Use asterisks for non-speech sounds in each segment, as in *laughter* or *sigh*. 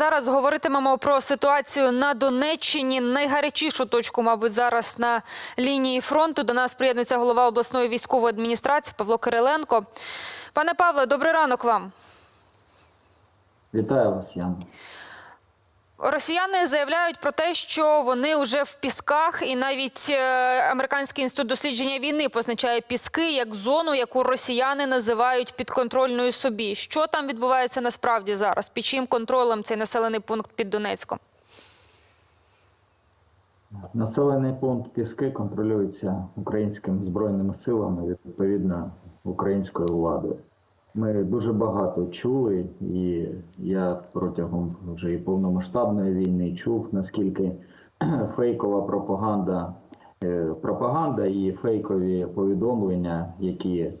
зараз говоритимемо про ситуацію на Донеччині. Найгарячішу точку, мабуть, зараз на лінії фронту. До нас приєднується голова обласної військової адміністрації Павло Кириленко. Пане Павле, добрий ранок вам. Вітаю вас, Яна. Росіяни заявляють про те, що вони вже в пісках, і навіть е, американський інститут дослідження війни позначає піски як зону, яку росіяни називають підконтрольною собі. Що там відбувається насправді зараз? Під чим контролем цей населений пункт під Донецьком? Населений пункт Піски контролюється українськими збройними силами, відповідно українською владою. Ми дуже багато чули, і я протягом вже і повномасштабної війни чув, наскільки *clears throat* фейкова пропаганда, е, пропаганда і фейкові повідомлення, які е,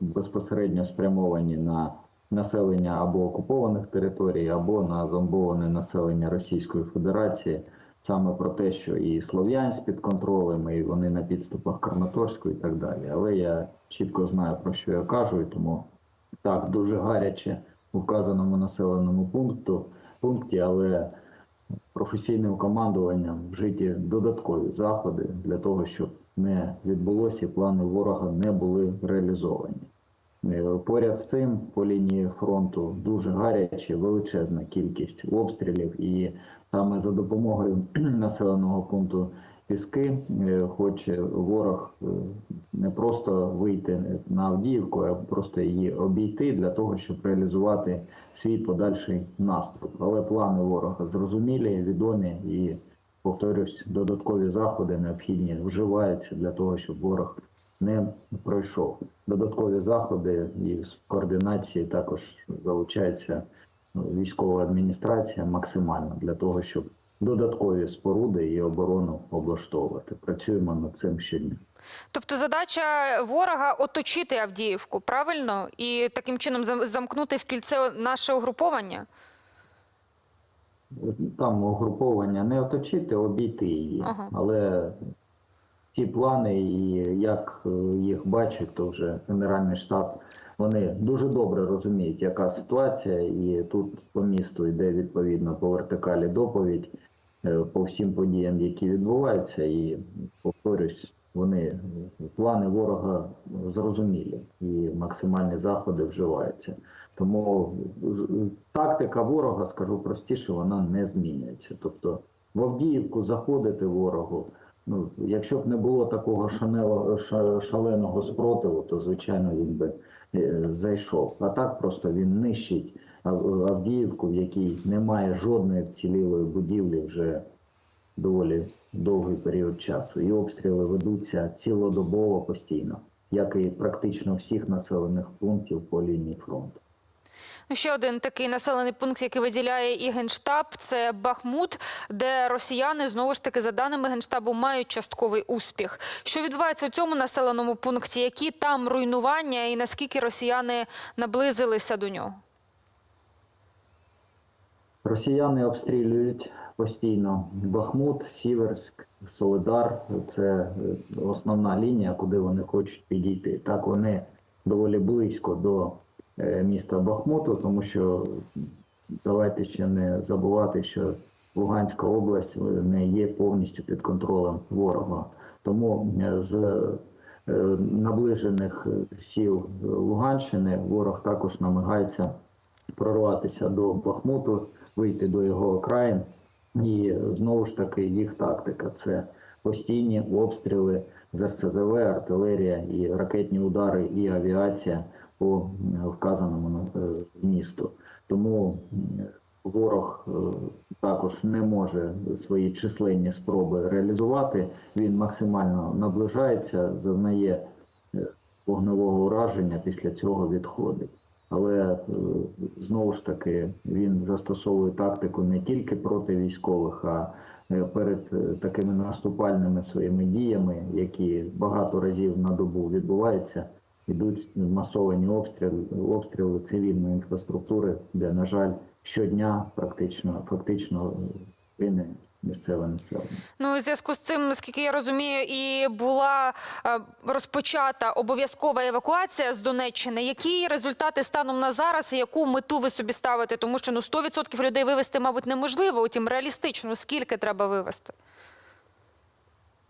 безпосередньо спрямовані на населення або окупованих територій, або на зомбоване населення Російської Федерації, саме про те, що і Слов'янськ під контролем, і вони на підступах Краматорську і так далі. Але я чітко знаю про що я кажу, і тому так дуже гаряче у вказаному населеному пункту пункті, але професійним командуванням вжиті додаткові заходи для того, щоб не відбулося і плани ворога не були реалізовані. Е, Поряд з цим по лінії фронту дуже гаряче, величезна кількість обстрілів, і саме за допомогою *clears throat* населеного пункту Піски е, хоче ворог е, не просто вийти на Авдіївку, а просто її обійти для того, щоб реалізувати свій подальший наступ. Але плани ворога зрозумілі, відомі і повторюсь, додаткові заходи необхідні вживаються для того, щоб ворог не пройшов. Додаткові заходи і з координації також залучається ну, військова адміністрація максимально для того, щоб додаткові споруди і оборону облаштовувати. Працюємо над цим щодня. Тобто задача ворога оточити Авдіївку, правильно? І таким чином зам- замкнути в кільце наше угруповання? Там угруповання не оточити, обійти її. Ага. Але ті плани, і як е, їх бачать, то вже Генеральний штаб вони дуже добре розуміють, яка ситуація, і тут по місту йде відповідно по вертикалі доповідь по всім подіям, які відбуваються, і повторюсь, вони плани ворога зрозумілі і максимальні заходи вживаються. Тому тактика ворога, скажу простіше, вона не змінюється. Тобто в Авдіївку заходити ворогу. Ну, якщо б не було такого шанело, шаленого спротиву, то звичайно він би е, зайшов. А так просто він нищить Авдіївку, в якій немає жодної вцілілої будівлі вже доволі довгий період часу. І обстріли ведуться цілодобово постійно, як і практично всіх населених пунктів по лінії фронту. Ну, ще один такий населений пункт, який виділяє і Генштаб, це Бахмут, де росіяни, знову ж таки, за даними Генштабу, мають частковий успіх. Що відбувається у цьому населеному пункті? Які там руйнування і наскільки росіяни наблизилися до нього? Росіяни обстрілюють постійно Бахмут, Сіверськ, Солидар. Це е, основна лінія, куди вони хочуть підійти. Так вони доволі близько до е, міста Бахмуту, тому що давайте ще не забувати, що Луганська область не є повністю під контролем ворога. Тому е, з наближених сіл Луганщини ворог також намагається прорватися до Бахмуту, вийти до його окраїн. І знову ж таки їх тактика це постійні обстріли з РСЗВ, артилерія і ракетні удари, і авіація по вказаному е, місту. Тому ворог е, також не може свої численні спроби реалізувати. Він максимально наближається, зазнає е, вогневого ураження, після цього відходить. Але е, знову ж таки він застосовує тактику не тільки проти військових, а е, перед е, такими наступальними своїми діями, які багато разів на добу відбуваються, йдуть масовані обстріли, обстріли цивільної інфраструктури, де, на жаль, щодня практично фактично гине місцеве населення. Ну, у зв'язку з цим, наскільки я розумію, і була е, розпочата обов'язкова евакуація з Донеччини. Які результати станом на зараз і яку мету ви собі ставите? Тому що ну 100% людей вивезти, мабуть, неможливо. Утім, реалістично, скільки треба вивезти?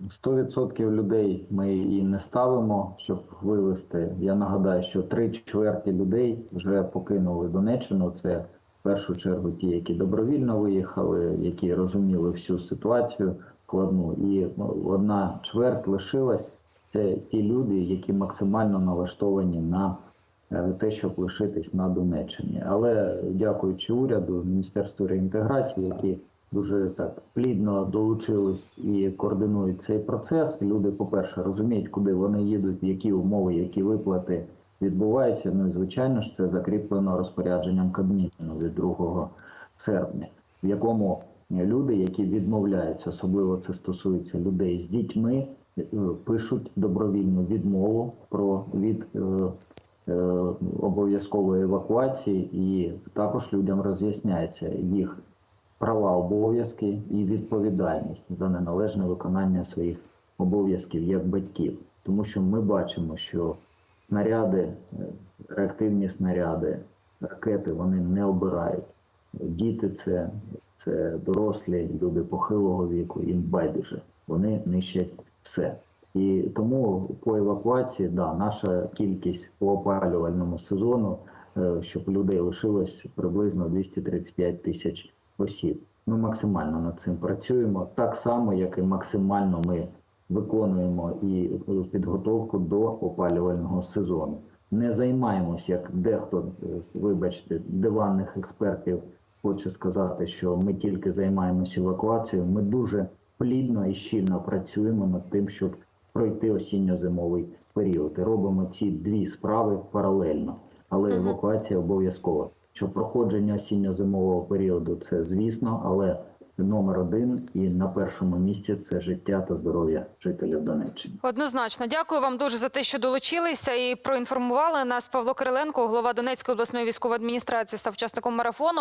100% людей ми і не ставимо, щоб вивезти. Я нагадаю, що три чверті людей вже покинули Донеччину. Це першу чергу ті, які добровільно виїхали, які розуміли всю ситуацію складну. І ну, одна чверть лишилась. Це ті люди, які максимально налаштовані на е, те, щоб лишитись на Донеччині. Але дякуючи уряду, Міністерству реінтеграції, які дуже так плідно долучились і координують цей процес. Люди, по-перше, розуміють, куди вони їдуть, які умови, які виплати відбуваються. Ну звичайно ж, це закріплено розпорядженням Кабміну від 2 серпня, в якому люди, які відмовляються, особливо це стосується людей з дітьми, е, пишуть добровільну відмову про від. е, е, обов'язкової евакуації, і також людям роз'ясняється їх права, обов'язки і відповідальність за неналежне виконання своїх обов'язків як батьків. Тому що ми бачимо, що снаряди, е, реактивні снаряди, ракети вони не обирають. Діти це, це дорослі, люди похилого віку, їм байдуже. Вони нищать все. І тому по евакуації, да, наша кількість по опалювальному сезону, е, щоб людей лишилось приблизно 235 тисяч осіб. Ми максимально над цим працюємо, так само, як і максимально ми виконуємо і підготовку до опалювального сезону. Не займаємось, як дехто, е, вибачте, диванних експертів хоче сказати, що ми тільки займаємося евакуацією. Ми дуже плідно і щільно працюємо над тим, щоб пройти осінньо-зимовий період. І робимо ці дві справи паралельно, але евакуація обов'язкова. Що проходження осінньо-зимового періоду це звісно, але номер один і на першому місці це життя та здоров'я жителів Донеччини. Однозначно, дякую вам дуже за те, що долучилися і проінформували нас. Павло Кириленко, голова Донецької обласної військової адміністрації, став учасником марафону.